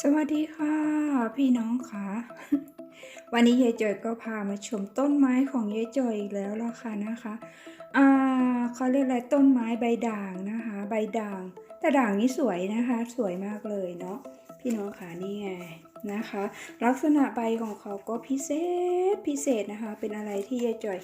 สวัสดีค่ะ พี่น้องค่ะวันนี้ยายจอยก็พามาชมต้นไม้ของยายจอยอีกแล้วล่ะค่ะนะคะอ่าเขาเรียกอะไรต้นไม้ใบด่างนะคะ ใบด่าง แต่ด่างนี้สวยนะคะ สวยมากเลยเนาะ พี่น้องค่ะนี่ไงนะคะ ลักษณะใบของเขาก็พิเศษพิเศษนะคะ เป็นอะไรที่ยายจอย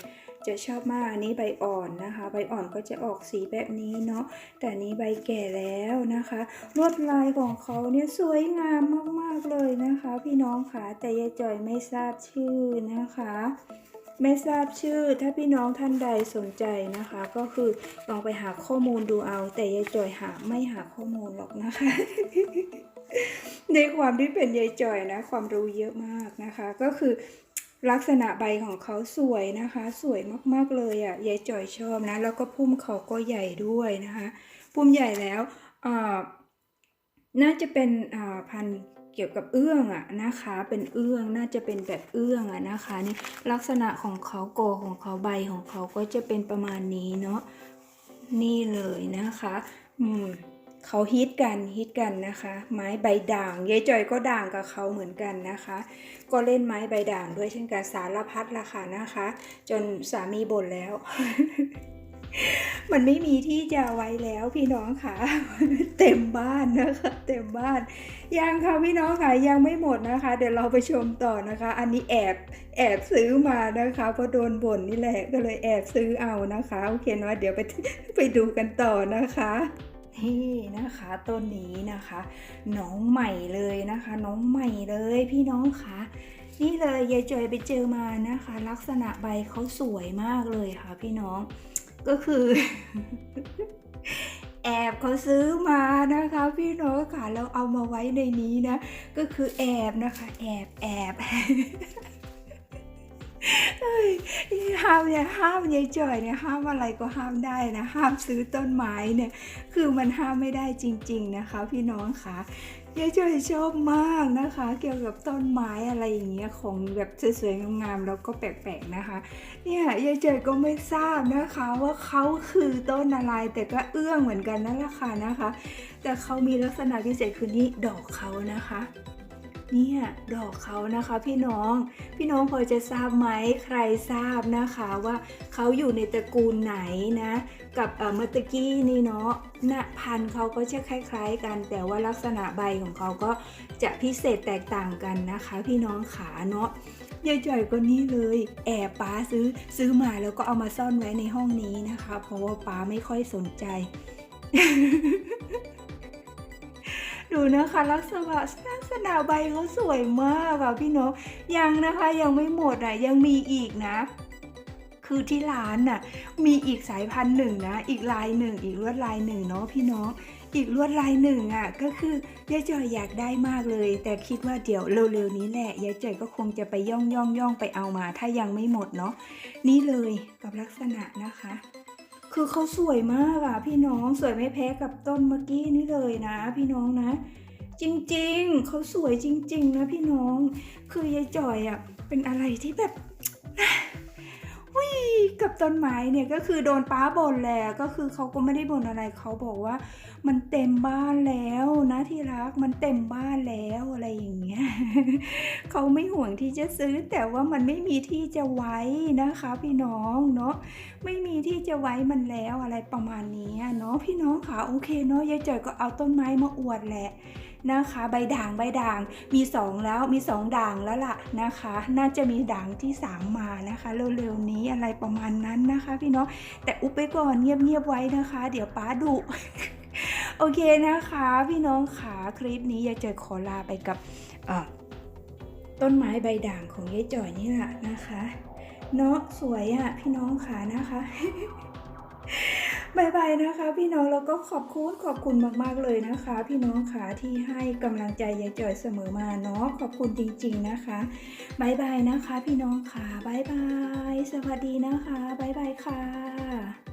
จะชอบมากอันนี้ใบอ่อนนะคะ ใบอ่อนก็จะออกสีแบบนี้เนาะแต่นี้ใบแก่แล้วนะคะลวดลายของเขาเนี่ยสวยงามมากๆเลยนะคะ พี่น้องค่ะแต่ยายจอยไม่ทราบชื่อนะคะ ไม่ทราบชื่อถ้าพี่น้องท่านใดสนใจนะคะ ก็คือลองไปหาข้อมูลดูเอา แต่ยายจอยหาไม่หาข้อมูลหรอกนะคะ ในความที่เป็นยายจอยนะ ความรู้เยอะมากนะคะ ก็คือลักษณะใบของเขาสวยนะคะ สวยมากๆเลยอะ่ะยายจอยชอบนะ แล้วก็พุ่มเขาก็ใหญ่ด้วยนะคะ พุ่มใหญ่แล้วน่าจะเป็นพันธุ์ เกี่ยวกับเอื้องอะนะคะ เป็นเอื้องน่าจะเป็นแบบเอื้องอะนะคะนี่ลักษณะของเขาโกของเขาใบของเขาก็จะเป็นประมาณนี้เนาะนี่เลยนะคะอืมเขาฮิตกันฮิตกันนะคะ ไม้ใบด่างยายจอยก็ด่างกับเขาเหมือนกันนะคะ ก็เล่นไม้ใบด่างด้วยเช่นกันสารพัดราคานะคะ จนสามีบ่นแล้ว มันไม่มีที่จะไว้แล้วพี่น้องค่ะ เต็มบ้านนะคะ เต็มบ้าน ยังค่ะพี่น้องค่ะยังไม่หมดนะคะ เดี๋ยวเราไปชมต่อนะคะ อันนี้แอบแอบซื้อมานะคะเพราะโดนบ่นนี่แหละก็เลยแอบซื้อเอานะคะโอเคเนาะเดี๋ยวไปไปดูกันต่อนะคะนี่นะคะต้นนี้นะคะน้องใหม่เลยนะคะ น้องใหม่เลยพี่น้องคะนี่เลยยายจอยไปเจอมานะคะ ลักษณะใบเขาสวยมากเลยค่ะพี่น้อง ก็คือ แอบเขาซื้อมานะคะ พี่น้องค่ะแล้วเอามาไว้ในนี้นะ ก็คือแอบนะคะ แอบแอบ ห้ามเนี่ยห้ามยายจ่อยเนี่ยห้ามอะไรก็ห้ามได้นะห้ามซื้อต้นไม้เนี่ยคือมันห้ามไม่ได้จริง ๆนะคะ พี่น้องคะยายจ่อยชอบมากนะคะ เกี่ยวกับต้นไม้อะไรอย่างเงี้ยของแบบสวยๆงามๆแล้วก็แปลกๆนะคะ เนี่ยยายจ่อยก็ไม่ทราบนะคะว่าเขาคือต้นอะไรแต่ก็เอื้องเหมือนกันนั่นแหละค่ะนะคะ แต่เขามีลักษณะพิเศษคือนี่ดอกเขานะคะ เนี่ยดอกเขานะคะพี่น้อง พี่น้องพอจะทราบไหมใครทราบนะคะว่าเขาอยู่ในตระกูลไหนนะ กับเอ่อเมื่อตกี้นี่เนาะหน้าพันธุ์เขาก็จะคล้ายๆกัน แต่ว่าลักษณะใบของเขาก็จะพิเศษแตกต่างกันนะคะ พี่น้องขาเนาะยายจ่อยก็นี่เลย แอบป้าซื้อซื้อมาแล้วก็เอามาซ่อนไว้ในห้องนี้นะคะ เพราะว่าป้าไม่ค่อยสนใจดูนะคะลักษณะ ษณะใบเขาสวยมากอะพี่น้องยังนะคะยังไม่หมดอะยังมีอีกนะคือที่ร้านน่ะมีอีกสายพันธุ์หนึ่งนะ อีกลายหนึ่ง อีกลวดลายหนึ่งเนาะพี่น้อง อีกลวดลายหนึ่งอะก็คือยายจอยอยากได้มากเลย แต่คิดว่าเดี๋ยวเร็วๆนี้แหละยายจอยก็คงจะไปย่องย่องย่องไปเอามา ถ้ายังไม่หมดเนาะนี่เลยกับลักษณะนะคะ คือเขาสวยมากอะพี่น้องสวยไม่แพ้กับต้นเมื่อกี้นี่เลยนะ พี่น้องนะ จริงๆ เขาสวยจริง ๆ นะพี่น้อง คือยายจ่อยอะเป็นอะไรที่แบบวิกับต้นไม้เนี่ยก็คือโดนป้าบ่นแหละก็คือเขาก็ไม่ได้บ่นอะไรเขาบอกว่า มันเต็มบ้านแล้วนะที่รักมันเต็มบ้านแล้วอะไรอย่างเงี้ยเขาไม่ห่วงที่จะซื้อ แต่ว่ามันไม่มีที่จะไว้นะคะ พี่น้องเนาะไม่มีที่จะไว้มันแล้วอะไรประมาณนี้เนาะพี่น้องค่ะโอเคเนาะยายจ่อยก็เอาต้นไม้มาอวดแหละ นะคะ ใบด่างใบด่างมีสองแล้วมีสองด่างแล้วล่ะนะคะ น่าจะมีด่างที่สามมานะคะเร็วๆนี้อะไรประมาณนั้นนะคะ พี่น้องแต่อุบไปก่อนเงียบๆไว้นะคะ เดี๋ยวป้าดุโอเคนะคะ พี่น้องขาคลิปนี้ยายจอขอลาไปกับต้นไม้ใบด่างของยายจ่อยนี่แหละนะคะ เนาะสวยอะ่ะ พี่น้องขานะคะ บายบายนะคะ พี่น้องแล้วก็ขอบคุณขอบคุณมากๆเลยนะคะ พี่น้องขาที่ให้กำลังใจยายจ่อยเสมอมาเนาะขอบคุณจริง ๆนะคะบายบายนะคะ พี่น้องขาบายบายสวัสดีนะคะบายบายค่ะ